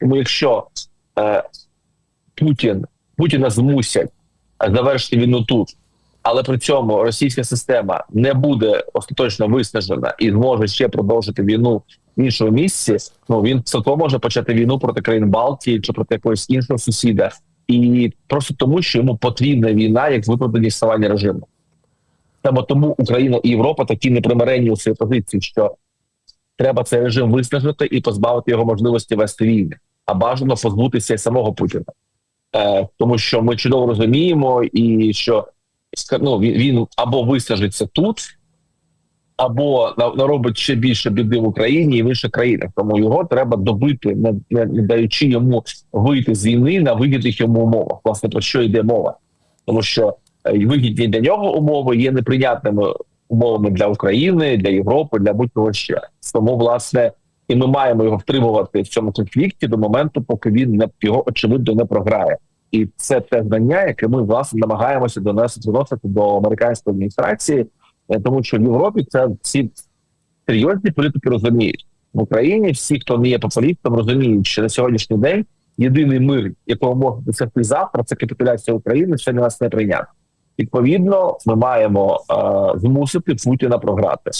Тому якщо е, Путін Путіна змусять е, завершити війну тут, але при цьому російська система не буде остаточно виснажена і зможе ще продовжити війну в іншому місці, ну він цілком може почати війну проти країн Балтії чи проти якогось іншого сусіда, і просто тому, що йому потрібна війна як виправдання існування режиму. Саме тому Україна і Європа такі непримиренні у своїй позиції, що треба цей режим виснажити і позбавити його можливості вести війни, а бажано позбутися самого Путіна. Е, тому що ми чудово розуміємо, і що ну, він, він або виснажиться тут, або наробить ще більше біди в Україні і в інших країнах. Тому його треба добити, не, не, не даючи йому вийти з війни на вигідних йому умовах. Власне про що йде мова, тому що е, вигідні для нього умови є неприйнятними умовами для України, для Європи, для будь-кого ще. Тому власне. І ми маємо його втримувати в цьому конфлікті до моменту, поки він не його очевидно не програє. І це те знання, яке ми власне намагаємося донести доносити до американської адміністрації, е, тому що в Європі це всі серйозні політики розуміють в Україні. Всі, хто не є популістом, розуміють, що на сьогоднішній день єдиний мир, якого можна досягти завтра, це капітуляція України. Це не нас не прийняти. Відповідно, ми маємо е, змусити Путіна програти.